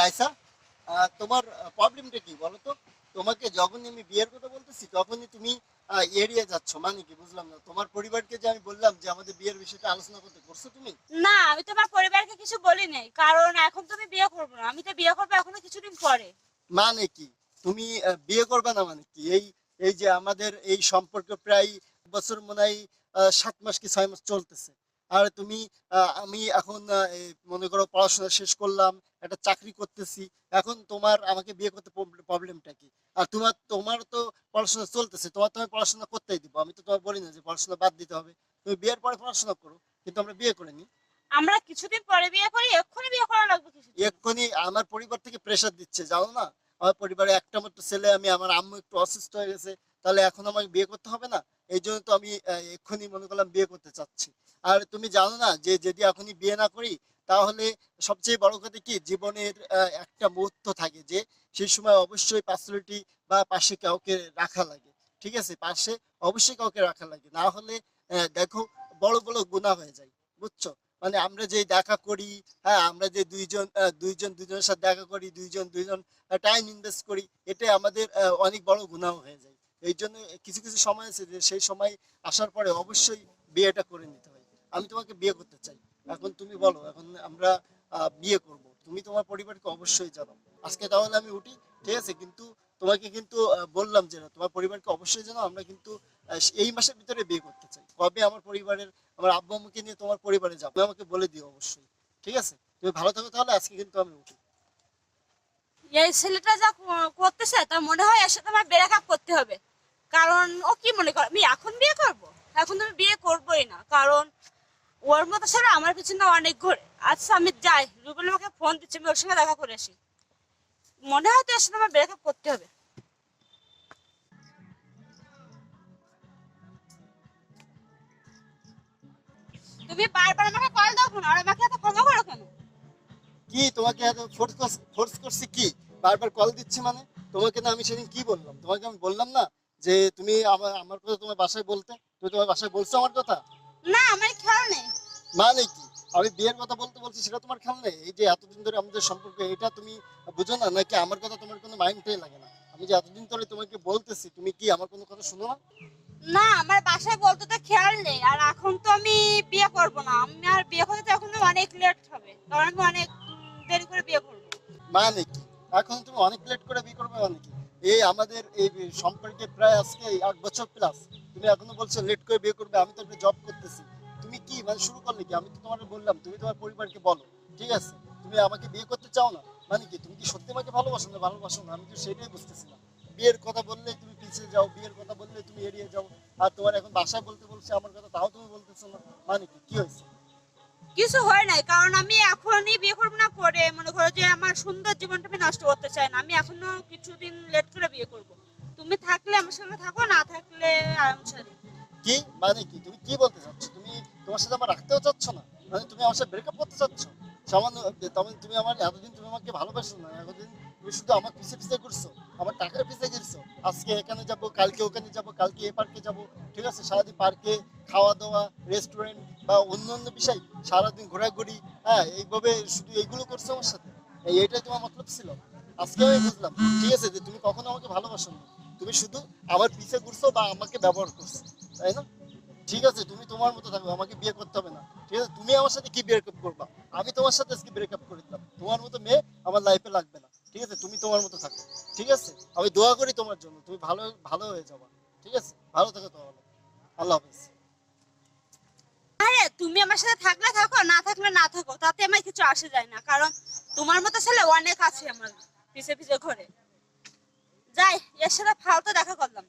আয়সা তোমার প্রবলেমটা কি বলো তো তোমাকে যখনই আমি বিয়ের কথা বলতেছি তখনই তুমি এড়িয়ে যাচ্ছ। মানে কি বুঝলাম না? তোমার পরিবারকে যে আমি বললাম যে আমাদের বিয়ের বিষয়টা আলোচনা করতে করছ তুমি? না আমি তোমার পরিবারকে কিছু বলি নাই। কারণ এখন তুমি বিয়ে করব না। আমি তো বিয়ে করব এখনও কিছুদিন পরে। মানে কি? তুমি বিয়ে করবে না মানে কি? এই এই যে আমাদের এই সম্পর্ক প্রায় বছর মনে হয় সাত মাস কি ছয় মাস চলতেছে। আর তুমি আমি এখন মনে করো পড়াশোনা শেষ করলাম একটা চাকরি করতেছি এখন তোমার আমাকে বিয়ে করতে প্রবলেমটা কি? আর তোমার তোমার তো পড়াশোনা চলতেছে তোমার তো পড়াশোনা করতেই দিব আমি তো তোমার বলি না যে পড়াশোনা বাদ দিতে হবে। তুমি বিয়ের পরে পড়াশোনা করো কিন্তু আমরা বিয়ে করে নিই আমরা কিছুদিন পরে বিয়ে করি এক্ষুনি বিয়ে করা লাগবে এক্ষুনি আমার পরিবার থেকে প্রেশার দিচ্ছে জানো না? আমার পরিবারে একটা মাত্র ছেলে আমি আমার আম্মু একটু অসুস্থ হয়ে গেছে তাহলে এখন আমাকে বিয়ে করতে হবে না? এই জন্য তো আমি এক্ষুনি মনে করলাম বিয়ে করতে চাচ্ছি। আর তুমি জানো না যে যদি এখনই বিয়ে না করি তাহলে সবচেয়ে বড় কথা কি? জীবনের একটা মুহূর্ত থাকে যে সেই সময় অবশ্যই পার্সোনালিটি বা পাশে কাউকে রাখা লাগে। ঠিক আছে? পাশে অবশ্যই কাউকে রাখা লাগে। না হলে দেখো বড় বড় গুণা হয়ে যায়। বুঝছ? মানে আমরা যে দেখা করি হ্যাঁ আমরা যে দুইজন দুইজন দুজনের সাথে দেখা করি, দুইজন দুইজন টাইম ইনভেস্ট করি এটা আমাদের অনেক বড় গুণাও হয়ে যায়। এই জন্য কিছু কিছু সময় আছে যে সেই সময় আসার পরে অবশ্যই বিয়েটা করে নিতে হয়। আমি তোমাকে বিয়ে করতে চাই। এখন তুমি বলো, এখন আমরা বিয়ে করব। তুমি তোমার পরিবারকে অবশ্যই জানাও। আজকে তাহলে আমি উঠি, ঠিক আছে? কিন্তু তোমাকে কিন্তু বললাম যে না, তোমার পরিবারকে অবশ্যই জানাও, আমরা কিন্তু এই মাসের ভিতরে বিয়ে করতে চাই। কবে আমার পরিবারের, আমার আব্বু আম্মুকে নিয়ে তোমার পরিবারে যাব আমাকে বলে দিও অবশ্যই, ঠিক আছে? তুমি ভালো থাকো তাহলে, আজকে কিন্তু আমি উঠি। এই ছেলেটা যা করতেছে তা মনে হয় এর সাথে আমার ব্রেকআপ করতে হবে। কারণ ও কি মনে করে, আমি এখন বিয়ে করব? এখন তো আমি বিয়ে করবোই না। কারণ ওর মতো ছেলে আমার পিছনে অনেক ঘুরে। আচ্ছা আমি যাই। রুবেল আমাকে ফোন দিচ্ছে, আমি ওর সঙ্গে দেখা করে আসি। মনে হয় তো এর সাথে আমার ব্রেকআপ করতে হবে। তুমি বারবার আমাকে কল দাও কেন? আর আমাকে এত ফোন করো কেন? কি? তোমাকে এত ফোর্স ফোর্স করছি কি? বারবার কল দিচ্ছি মানে? তোমাকে না আমি সেদিন কি বললাম? তোমাকে আমি বললাম না যে তুমি আমার কথা তোমার বাসায় বলতে? তুমি তোমার বাসায় বলছো আমার কথা? না আমার খেয়াল নেই। মানে কি? আমি বিয়ের কথা বলতে বলছি সেটা তোমার খেয়াল নেই? এই যে এতদিন ধরে আমাদের সম্পর্ক এটা তুমি বুঝো না? নাকি আমার কথা তোমার কোনো মাইন্ডটাই লাগে না? আমি যে এতদিন ধরে তোমাকে বলতেছি তুমি কি আমার কোনো কথা শুনো না? না আমার বাসায় বলতে তো খেয়াল নেই। আর এখন তো আমি বিয়ে করব না। আমি আর বিয়ে করতে তো এখন অনেক লেট হবে। কারণ আমি অনেক দেরি করে বিয়ে করব। মানে কি? এখন তুমি অনেক লেট করে বিয়ে করবে মানে কি? এই আমাদের এই সম্পর্কে প্রায় আজকে এক বছর প্লাস তুমি এখনও বলছো লেট করে বিয়ে করবে, আমি তো একটা জব করতেছি। তুমি কি মানে শুরু করলে কি? আমি তো তোমার বললাম, তুমি তোমার পরিবারকে বলো, ঠিক আছে? তুমি আমাকে বিয়ে করতে চাও না মানে কি? তুমি কি সত্যি আমাকে ভালোবাসো না ভালোবাসো না? আমি তো সেটাই বুঝতেছি না বিয়ের কথা বললে তুমি পিছিয়ে যাও, বিয়ের কথা বললে তুমি এড়িয়ে যাও, আর তোমার এখন বাসায় বলতে বলছে আমার কথা, তাও তুমি বলতেছো না মানে কি? কি হয়েছে? কিছু হয় নাই, কারণ আমি এখনই বিয়ে করব না পরে মনে করো যে আমার সুন্দর জীবনটা আমি নষ্ট করতে চাই না। আমি এখনও কিছুদিন লেট করে বিয়ে করব। তুমি থাকলে আমার সঙ্গে থাকো, না থাকলে কি? মানে কি? তুমি কি বলতে চাচ্ছ? তুমি তোমার সাথে আমার রাখতেও চাচ্ছ না? মানে তুমি আমার সাথে ব্রেকআপ করতে চাচ্ছ? সামান্য তখন তুমি আমার, এতদিন তুমি আমাকে ভালোবাসো না, এতদিন তুমি শুধু আমার ঘুরছো, আমার টাকার ঘুরছো। আজকে এখানে যাব, কালকে ওখানে যাব, কালকে এ পার্কে যাব, ঠিক আছে? সারাদিন পার্কে খাওয়া দাওয়া রেস্টুরেন্ট বা অন্য অন্য বিষয়, সারাদিন ঘোরাঘুরি হ্যাঁ এইভাবে শুধু এইগুলো করছ আমার সাথে? এই, এইটাই তোমার মতলব ছিল? আজকে আমি বুঝলাম। ঠিক আছে, যে তুমি কখনো আমাকে ভালোবাসো না। তুমি শুধু আমার পিছে ঘুরছো বা আমাকে ব্যবহার করছ, তাই না? ঠিক আছে, তুমি তোমার মতো থাকবে, আমাকে বিয়ে করতে হবে না। ঠিক আছে, তুমি আমার সাথে কি ব্রেকআপ করবা? আমি তোমার সাথে আজকে ব্রেকআপ করে দিলাম। তোমার মতো মেয়ে আমার লাইফে লাগবে না। ঠিক আছে, তুমি তোমার মতো থাকো। ঠিক আছে, আমি দোয়া করি তোমার জন্য, তুমি ভালো ভালো হয়ে যাবা। ঠিক আছে, ভালো থাকো তাহলে। আল্লাহ হাফেজ। আরে, তুমি আমার সাথে থাকলে থাকো, না থাকলে না থাকো, তাতে আমার কিছু আসে যায় না, কারণ তোমার মতো ছেলে অনেক আছে আমার পিছে পিছে ঘরে। যাই এর সাথে ফালতু দেখা করলাম।